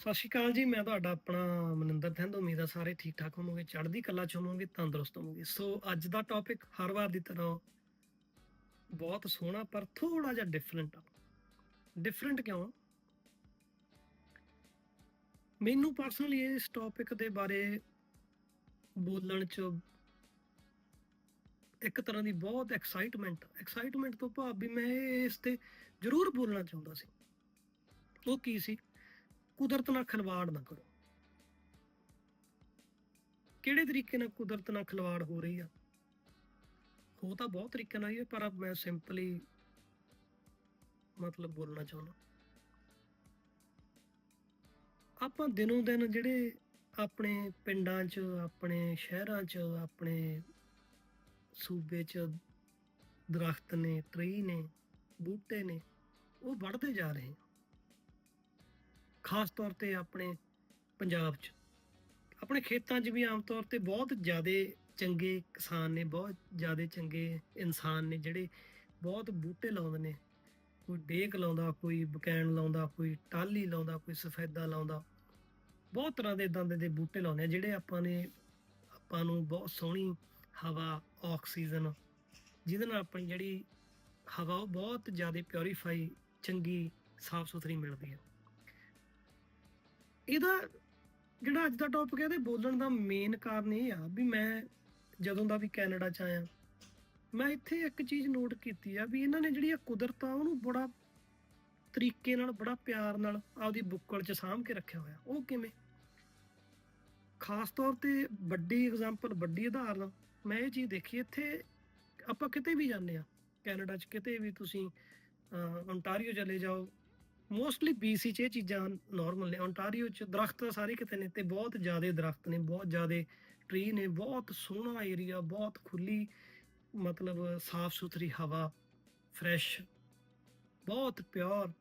ਸਤਿ ਸ਼੍ਰੀ ਅਕਾਲ ਜੀ, ਮੈਂ ਤੁਹਾਡਾ ਆਪਣਾ ਮਨਿੰਦਰ ਥਿੰਦ ਉਮੀਦ ਆ ਸਾਰੇ ਠੀਕ ਠਾਕ ਹੋਵੋਗੇ, ਚੜ੍ਹਦੀ ਕਲਾ ਚ ਹੋਵੋਗੇ, ਤੰਦਰੁਸਤ ਹੋਵੋਗੇ। ਸੋ ਅੱਜ ਦਾ ਟੌਪਿਕ ਹਰ ਵਾਰ ਦੀ ਤਰ੍ਹਾਂ ਬਹੁਤ ਸੋਹਣਾ, ਪਰ ਥੋੜਾ ਜਿਹਾ ਡਿਫਰੈਂਟ ਆ। ਡਿਫਰੈਂਟ ਕਿਉਂ? ਆ? ਮੈਨੂੰ ਪਰਸਨਲੀ ਇਸ ਟੌਪਿਕ ਦੇ ਬਾਰੇ ਬੋਲਣ ਚ ਇੱਕ ਤਰ੍ਹਾਂ ਦੀ ਬਹੁਤ ਐਕਸਾਈਟਮੈਂਟ ਐਕਸਾਈਟਮੈਂਟ ਤੋਂ ਭਾਵ ਵੀ ਮੈਂ ਇਸ ਤੇ ਜ਼ਰੂਰ ਬੋਲਣਾ ਚਾਹੁੰਦਾ ਸੀ। ਉਹ ਕੀ ਸੀ? ਕੁਦਰਤ ਨਾਲ ਖਿਲਵਾੜ ਨਾ ਕਰੋ। ਕਿਹੜੇ ਤਰੀਕੇ ਨਾਲ ਕੁਦਰਤ ਨਾਲ ਖਿਲਵਾੜ ਹੋ ਰਹੀ ਆ? ਹੋ ਤਾਂ ਬਹੁਤ ਤਰੀਕੇ ਨਾਲ ਹੀ ਪਰ ਮੈਂ ਸਿੰਪਲੀ ਮਤਲਬ ਬੋਲਣਾ ਚਾਹੁੰਦਾ। ਆਪਾਂ ਦਿਨੋਂ ਦਿਨ ਜਿਹੜੇ ਆਪਣੇ ਪਿੰਡਾਂ 'ਚ, ਆਪਣੇ ਸ਼ਹਿਰਾਂ 'ਚ, ਆਪਣੇ ਸੂਬੇ 'ਚ ਦਰਖਤ ਨੇ ਟਰੀ ਨੇ, ਬੂਟੇ ਨੇ, ਉਹ ਵੱਢਦੇ ਜਾ ਰਹੇ ਆ। ਖਾਸ ਤੌਰ ਤੇ ਆਪਣੇ ਪੰਜਾਬ 'ਚ। ਆਪਣੇ ਖੇਤਾਂ 'ਚ ਵੀ ਆਮ ਤੌਰ ਤੇ ਬਹੁਤ ਜ਼ਿਆਦਾ ਚੰਗੇ ਕਿਸਾਨ ਨੇ, ਬਹੁਤ ਜ਼ਿਆਦਾ ਚੰਗੇ ਇਨਸਾਨ ਨੇ ਜਿਹੜੇ ਬਹੁਤ ਬੂਟੇ ਲਾਉਂਦੇ ਨੇ। ਕੋਈ ਡੇਕ ਲਾਉਂਦਾ, ਕੋਈ ਬਕੈਣ ਲਾਉਂਦਾ, ਕੋਈ ਟਾਲੀ ਲਾਉਂਦਾ, ਕੋਈ ਸਫੈਦਾ ਲਾਉਂਦਾ। ਬਹੁਤ ਤਰ੍ਹਾਂ ਦੇ ਇਦਾਂ ਦੇ ਬੂਟੇ ਲਾਉਂਦੇ ਆ, ਜਿਹੜੇ ਆਪਾਂ ਨੇ, ਆਪਾਂ ਨੂੰ ਬਹੁਤ ਸੋਹਣੀ ਹਵਾ, ਆਕਸੀਜਨ, ਜਿਹਦੇ ਨਾਲ ਆਪਣੀ ਜਿਹੜੀ ਹਵਾ ਉਹ ਬਹੁਤ ਜ਼ਿਆਦਾ ਪਿਓਰੀਫਾਈ ਚੰਗੀ ਸਾਫ਼ ਸੁਥਰੀ ਮਿਲਦੀ ਹੈ ਇਹਦਾ ਜਿਹੜਾ ਅੱਜ ਦਾ ਟੌਪਿਕ ਹੈ, ਇਹਦੇ ਬੋਲਣ ਦਾ ਮੇਨ ਕਾਰਨ ਇਹ ਆ ਵੀ ਮੈਂ ਜਦੋਂ ਦਾ ਵੀ ਕੈਨੇਡਾ ਚ ਆਇਆ, ਮੈਂ ਇੱਥੇ ਇੱਕ ਚੀਜ਼ ਨੋਟ ਕੀਤੀ ਆ ਵੀ ਇਹਨਾਂ ਨੇ ਜਿਹੜੀ ਇਹ ਕੁਦਰਤ ਆ ਉਹਨੂੰ ਬੜਾ ਤਰੀਕੇ ਨਾਲ, ਬੜਾ ਪਿਆਰ ਨਾਲ ਆਪਦੀ ਬੁੱਕਲ 'ਚ ਸਾਂਭ ਕੇ ਰੱਖਿਆ ਹੋਇਆ। ਉਹ ਕਿਵੇਂ? ਖਾਸ ਤੌਰ ਤੇ ਵੱਡੀ ਐਗਜ਼ਾਮਪਲ ਵੱਡੀ ਉਦਾਹਰਨ, ਮੈਂ ਇਹ ਚੀਜ਼ ਦੇਖੀ, ਇੱਥੇ ਆਪਾਂ ਕਿਤੇ ਵੀ ਜਾਂਦੇ ਆ, ਕੈਨੇਡਾ 'ਚ ਕਿਤੇ ਵੀ ਤੁਸੀਂ ਓਨਟਾਰੀਓ ਚਲੇ ਜਾਓ ਮੋਸਟਲੀ BC 'ਚ ਇਹ ਚੀਜ਼ਾਂ ਨਾਰਮਲ ਨੇ ਓਨਟਾਰੀਓ 'ਚ ਦਰਖਤ ਤਾਂ ਸਾਰੇ ਕਿਤੇ ਨੇ ਤੇ ਬਹੁਤ ਜ਼ਿਆਦਾ ਦਰਖਤ ਨੇ, ਬਹੁਤ ਜ਼ਿਆਦਾ ਟ੍ਰੀ ਨੇ, ਬਹੁਤ ਸੋਹਣਾ ਏਰੀਆ ਬਹੁਤ ਖੁੱਲੀ ਮਤਲਬ ਸਾਫ਼ ਸੁਥਰੀ ਹਵਾ ਫਰੈਸ਼ ਬਹੁਤ ਪਿਓਰ।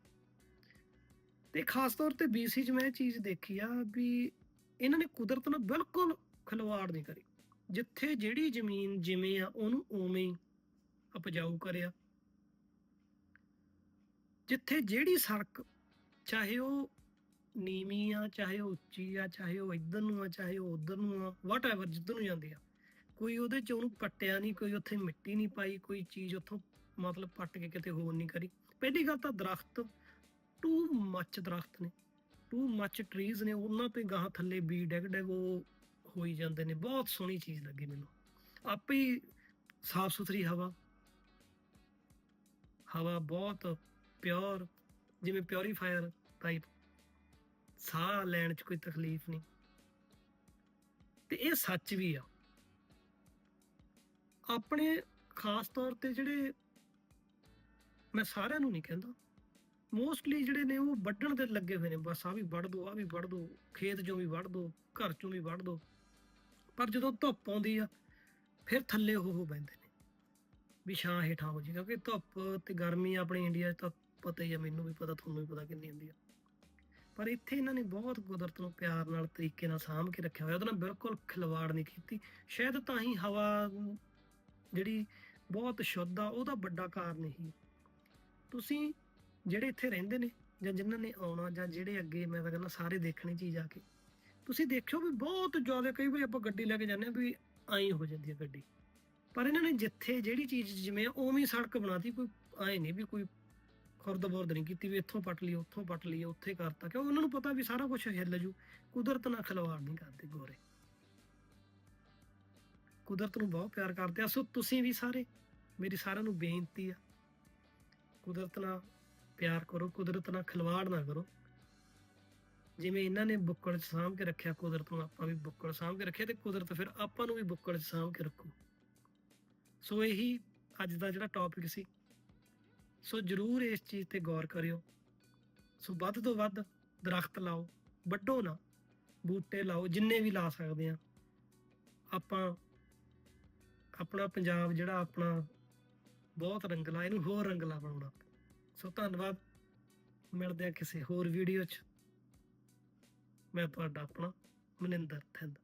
ਤੇ ਖਾਸ ਤੌਰ ਤੇ BC 'ਚ ਮੈਂ ਇਹ ਚੀਜ਼ ਦੇਖੀ ਆ ਵੀ ਇਹਨਾਂ ਨੇ ਕੁਦਰਤ ਨਾਲ ਬਿਲਕੁਲ ਖਿਲਵਾੜ ਨਹੀਂ ਕਰੀ। ਜਿੱਥੇ ਜਿਹੜੀ ਜ਼ਮੀਨ ਜਿਵੇਂ ਆ, ਉਹਨੂੰ ਉਵੇਂ ਹੀ ਉਪਜਾਊ ਕਰਿਆ। ਜਿੱਥੇ ਜਿਹੜੀ ਸੜਕ, ਚਾਹੇ ਉਹ ਨੀਵੀਂ ਆ, ਚਾਹੇ ਉਹ ਉੱਚੀ ਆ, ਚਾਹੇ ਉਹ ਇੱਧਰ ਨੂੰ ਆ, ਚਾਹੇ ਉਹ ਉੱਧਰ ਨੂੰ ਆ ਵਾਟਐਵਰ ਜਿੱਧਰ ਨੂੰ ਜਾਂਦੀ ਆ, ਕੋਈ ਉਹਦੇ ਚ ਉਹਨੂੰ ਕੱਟਿਆ ਨਹੀਂ, ਕੋਈ ਉੱਥੇ ਮਿੱਟੀ ਨਹੀਂ ਪਾਈ, ਕੋਈ ਚੀਜ਼ ਉੱਥੋਂ ਮਤਲਬ ਪੱਟ ਕੇ ਕਿਤੇ ਹੋਰ ਨਹੀਂ ਕਰੀ। ਪਹਿਲੀ ਗੱਲ ਤਾਂ ਦਰਖਤ ਟੂ ਮੱਚ ਦਰਖਤ ਨੇ ਟੂ ਮੱਚ ਟਰੀਜ਼ ਨੇ, ਉਹਨਾਂ ਤੇ ਗਾਹ ਥੱਲੇ ਬੀ ਡੈਗ ਡੈਗ ਉਹ ਹੋਈ ਜਾਂਦੇ ਨੇ, ਬਹੁਤ ਸੋਹਣੀ ਚੀਜ਼ ਲੱਗੀ ਮੈਨੂੰ। ਆਪੇ ਹੀ ਸਾਫ਼ ਸੁਥਰੀ ਹਵਾ ਹਵਾ ਬਹੁਤ ਪਿਓਰ ਜਿਵੇਂ ਪਿਉਰੀਫਾਇਰ ਟਾਈਪ ਸਾਹ ਲੈਣ 'ਚ ਕੋਈ ਤਕਲੀਫ ਨਹੀਂ। ਤੇ ਇਹ ਸੱਚ ਵੀ ਆ। ਆਪਣੇ ਖਾਸ ਤੌਰ ਤੇ ਜਿਹੜੇ ਮੈਂ ਸਾਰਿਆਂ ਨੂੰ ਨਹੀਂ ਕਹਿੰਦਾ। ਮੋਸਟਲੀ ਜਿਹੜੇ ਨੇ ਉਹ ਵੱਢਣ ਦੇ ਲੱਗੇ ਹੋਏ ਨੇ। ਬਸ ਆ ਵੀ ਵੱਢ ਦੋ ਆ ਵੀ ਵੱਢ ਦੋ, ਖੇਤ ਚੋਂ ਵੀ ਵੱਢ ਦੋ, ਘਰ ਚੋਂ ਵੀ ਵੱਢ ਦੋ। ਪਰ ਜਦੋਂ ਧੁੱਪ ਆਉਂਦੀ ਆ, ਫਿਰ ਥੱਲੇ ਉਹ ਹੋ ਬੈਂਦੇ ਨੇ। ਵੀ ਛਾਂ ਹੇਠਾਂ ਹੋ ਜੀ ਕਿਉਂਕਿ ਧੁੱਪ ਤੇ ਗਰਮੀ ਆਪਣੇ ਇੰਡੀਆ 'ਚ ਤਾਂ ਪਤਾ ਹੀ ਆ, ਮੈਨੂੰ ਵੀ ਪਤਾ, ਤੁਹਾਨੂੰ ਵੀ ਪਤਾ ਕਿੰਨੀ ਹੁੰਦੀ ਆ। ਪਰ ਇੱਥੇ ਇਹਨਾਂ ਨੇ ਬਹੁਤ ਕੁਦਰਤ ਨੂੰ ਪਿਆਰ ਨਾਲ ਤਰੀਕੇ ਨਾਲ ਸਾਂਭ ਕੇ ਰੱਖਿਆ ਹੋਇਆ, ਉਹਦੇ ਨਾਲ ਬਿਲਕੁਲ ਖਿਲਵਾੜ ਨਹੀਂ ਕੀਤੀ। ਸ਼ਾਇਦ ਤਾਂ ਹੀ ਹਵਾ ਜਿਹੜੀ ਬਹੁਤ ਸ਼ੁੱਧ ਆ, ਉਹਦਾ ਵੱਡਾ ਕਾਰਨ ਹੀ ਤੁਸੀਂ ਜਿਹੜੇ ਇੱਥੇ ਰਹਿੰਦੇ ਨੇ, ਜਾਂ ਜਿਨ੍ਹਾਂ ਨੇ ਆਉਣਾ, ਜਾਂ ਜਿਹੜੇ ਅੱਗੇ ਮੈਂ ਤਾਂ ਕਹਿੰਦਾ ਸਾਰੇ ਦੇਖਣੇ ਚੀਜ਼ ਆ ਕੇ, ਤੁਸੀਂ ਦੇਖਿਓ ਵੀ ਬਹੁਤ ਜ਼ਿਆਦਾ ਕਈ ਵਾਰੀ ਆਪਾਂ ਗੱਡੀ ਲੈ ਕੇ ਜਾਂਦੇ ਆ ਵੀ ਐਂ ਹੋ ਜਾਂਦੀ ਹੈ ਗੱਡੀ। ਪਰ ਇਹਨਾਂ ਨੇ ਜਿੱਥੇ ਜਿਹੜੀ ਚੀਜ਼ ਜਿਵੇਂ ਉਵੇਂ ਹੀ ਸੜਕ ਬਣਾਤੀ, ਕੋਈ ਆਏ ਨਹੀਂ ਵੀ ਕੋਈ ਖੁਰਦ-ਬੁਰਦ ਨਹੀਂ ਕੀਤੀ ਵੀ ਇੱਥੋਂ ਪੱਟ ਲਈ ਉੱਥੋਂ ਪਟ ਲਈ ਉੱਥੇ ਕਰਤਾ। ਕਿਉਂਕਿ ਉਹਨਾਂ ਨੂੰ ਪਤਾ ਵੀ ਸਾਰਾ ਕੁਝ ਹਿੱਲ ਜੂ। ਕੁਦਰਤ ਨਾਲ ਖਿਲਵਾੜ ਨਹੀਂ ਕਰਦੇ ਗੋਰੇ। ਕੁਦਰਤ ਨੂੰ ਬਹੁਤ ਪਿਆਰ ਕਰਦੇ ਆ। ਸੋ ਤੁਸੀਂ ਵੀ ਸਾਰੇ, ਮੇਰੀ ਸਾਰਿਆਂ ਨੂੰ ਬੇਨਤੀ ਆ, ਕੁਦਰਤ ਨਾਲ ਪਿਆਰ ਕਰੋ, ਕੁਦਰਤ ਨਾਲ ਖਿਲਵਾੜ ਨਾ ਕਰੋ। ਜਿਵੇਂ ਇਹਨਾਂ ਨੇ ਬੁੱਕਲ 'ਚ ਸਾਂਭ ਕੇ ਰੱਖਿਆ, ਕੁਦਰਤ ਨੂੰ ਆਪਾਂ ਵੀ ਬੁੱਕਲ ਸਾਂਭ ਕੇ ਰੱਖਿਆ ਤੇ ਕੁਦਰਤ ਫਿਰ ਆਪਾਂ ਨੂੰ ਵੀ ਬੁੱਕਲ 'ਚ ਸਾਂਭ ਕੇ ਰੱਖੋ। ਸੋ ਇਹੀ ਅੱਜ ਦਾ ਜਿਹੜਾ ਟੌਪਿਕ ਸੀ। ਸੋ ਜਰੂਰ ਇਸ ਚੀਜ਼ ਤੇ ਗੌਰ ਕਰਿਓ। ਸੋ ਵੱਧ ਤੋਂ ਵੱਧ ਦਰਖਤ ਲਾਓ, ਵੱਡੋ ਨਾ, ਬੂਟੇ ਲਾਓ, ਜਿੰਨੇ ਵੀ ਲਾ ਸਕਦੇ ਆ। ਆਪਾਂ ਆਪਣਾ ਪੰਜਾਬ ਜਿਹੜਾ ਆਪਣਾ ਬਹੁਤ ਰੰਗਲਾ, ਇਹਨੂੰ ਹੋਰ ਰੰਗਲਾ ਬਣਾਉਣਾ। ਸੋ ਧੰਨਵਾਦ। ਮਿਲਦੇ ਆ ਕਿਸੇ ਹੋਰ ਵੀਡੀਓ 'ਚ। ਮੈਂ ਤੁਹਾਡਾ ਆਪਣਾ ਮਨਿੰਦਰ ਥਿੰਦ।